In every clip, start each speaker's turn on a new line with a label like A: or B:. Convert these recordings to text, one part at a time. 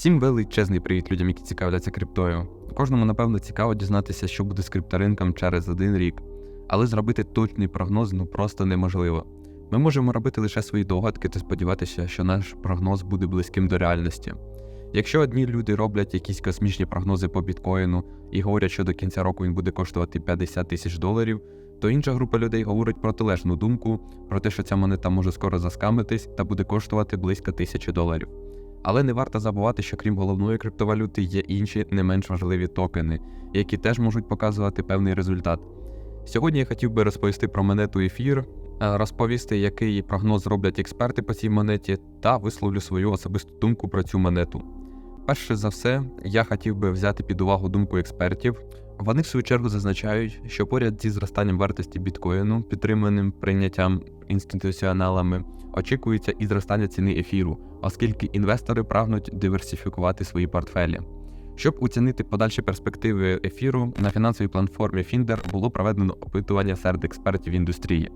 A: Всім величезний привіт людям, які цікавляться криптою. Кожному, напевно, цікаво дізнатися, що буде з крипторинком через один рік, але зробити точний прогноз ну просто неможливо. Ми можемо робити лише свої догадки та сподіватися, що наш прогноз буде близьким до реальності. Якщо одні люди роблять якісь космічні прогнози по біткоїну і говорять, що до кінця року він буде коштувати 50 тисяч доларів, то інша група людей говорить протилежну думку про те, що ця монета може скоро заскамитись та буде коштувати близько тисячі доларів. Але не варто забувати, що крім головної криптовалюти є інші не менш важливі токени, які теж можуть показувати певний результат. Сьогодні я хотів би розповісти про монету ефір, е, розповісти, який прогноз роблять експерти по цій монеті, та висловлю свою особисту думку про цю монету. Перше за все, я хотів би взяти під увагу думку експертів. Вони в свою чергу зазначають, що поряд зі зростанням вартості біткоїну, підтриманим прийняттям інституціоналами, очікується і зростання ціни ефіру, оскільки інвестори прагнуть диверсифікувати свої портфелі. Щоб оцінити подальші перспективи ефіру, на фінансовій платформі Finder було проведено опитування серед експертів індустрії,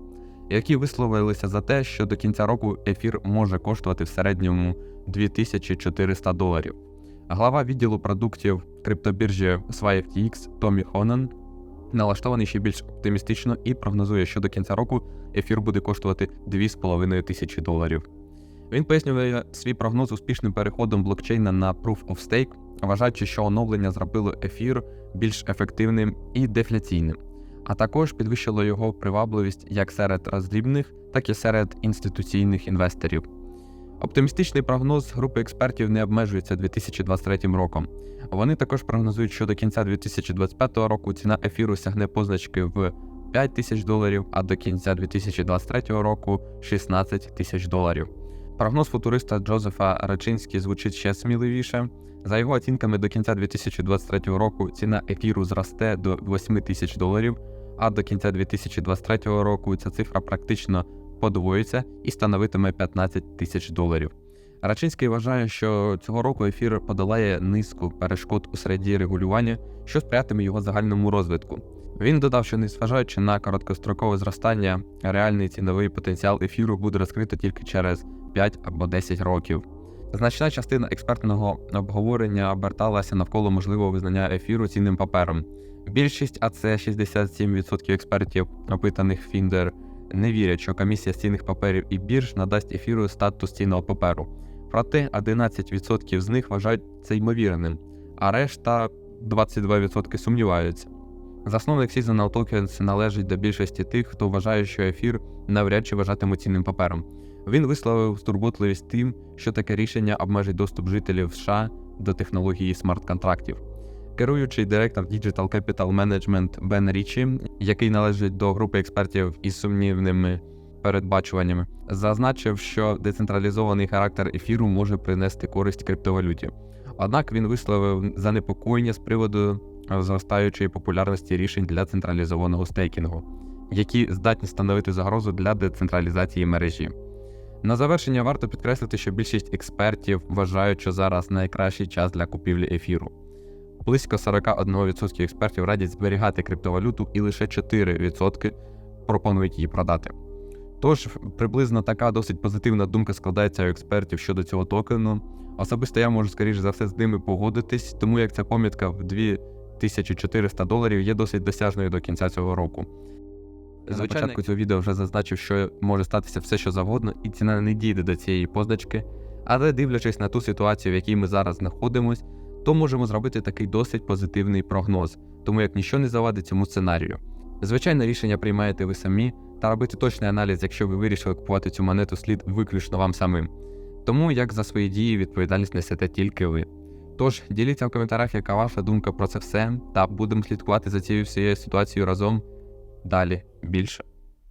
A: які висловилися за те, що до кінця року ефір може коштувати в середньому 2400 доларів. Глава відділу продуктів криптобіржі SwiFTX Томі Хонан налаштований ще більш оптимістично і прогнозує, що до кінця року ефір буде коштувати 2,5 тисячі доларів. Він пояснює свій прогноз успішним переходом блокчейна на Proof of Stake, вважаючи, що оновлення зробило ефір більш ефективним і дефляційним, а також підвищило його привабливість як серед роздрібних, так і серед інституційних інвесторів. Оптимістичний прогноз групи експертів не обмежується 2023 роком. Вони також прогнозують, що до кінця 2025 року ціна ефіру сягне позначки в 5 тисяч доларів, а до кінця 2023 року 16 тисяч доларів. Прогноз футуриста Джозефа Рачинський звучить ще сміливіше. За його оцінками, до кінця 2023 року ціна ефіру зросте до 8 тисяч доларів, а до кінця 2023 року ця цифра практично подвоїться і становитиме 15 тисяч доларів. Рачинський вважає, що цього року ефір подолає низку перешкод у середі регулювання, що сприятиме його загальному розвитку. Він додав, що незважаючи на короткострокове зростання, реальний ціновий потенціал ефіру буде розкрито тільки через 5 або 10 років. Значна частина експертного обговорення оберталася навколо можливого визнання ефіру цінним папером. Більшість, а це 67% експертів, опитаних Finder, не вірять, що комісія з цінних паперів і бірж надасть ефіру статус цінного паперу. Проте 11% з них вважають це ймовірним, а решта 22% сумніваються. Засновник Seasonal Tokens належить до більшості тих, хто вважає, що ефір навряд чи вважатимуть цінним папером. Він висловив турботливість тим, що таке рішення обмежить доступ жителів США до технології смарт-контрактів. Керуючий директор Digital Capital Management Бен Річі, який належить до групи експертів із сумнівними передбачуваннями, зазначив, що децентралізований характер ефіру може принести користь криптовалюті. Однак він висловив занепокоєння з приводу зростаючої популярності рішень для централізованого стейкінгу, які здатні становити загрозу для децентралізації мережі. На завершення варто підкреслити, що більшість експертів вважають, що зараз найкращий час для купівлі ефіру. Близько 41% експертів радять зберігати криптовалюту, і лише 4% пропонують її продати. Тож, приблизно така досить позитивна думка складається у експертів щодо цього токену. Особисто я можу, скоріш за все, з ними погодитись, тому як ця помітка в 2400 доларів є досить досяжною до кінця цього року. На початку цього відео вже зазначив, що може статися все, що завгодно, і ціна не дійде до цієї позначки. Але дивлячись на ту ситуацію, в якій ми зараз знаходимось, то можемо зробити такий досить позитивний прогноз, тому як нічого не завадить цьому сценарію. Звичайне рішення приймаєте ви самі, та робити точний аналіз, якщо ви вирішили купувати цю монету, слід виключно вам самим. Тому як за свої дії відповідальність несете тільки ви. Тож діліться в коментарях, яка ваша думка про це все, та будемо слідкувати за цією всією ситуацією разом. Далі більше.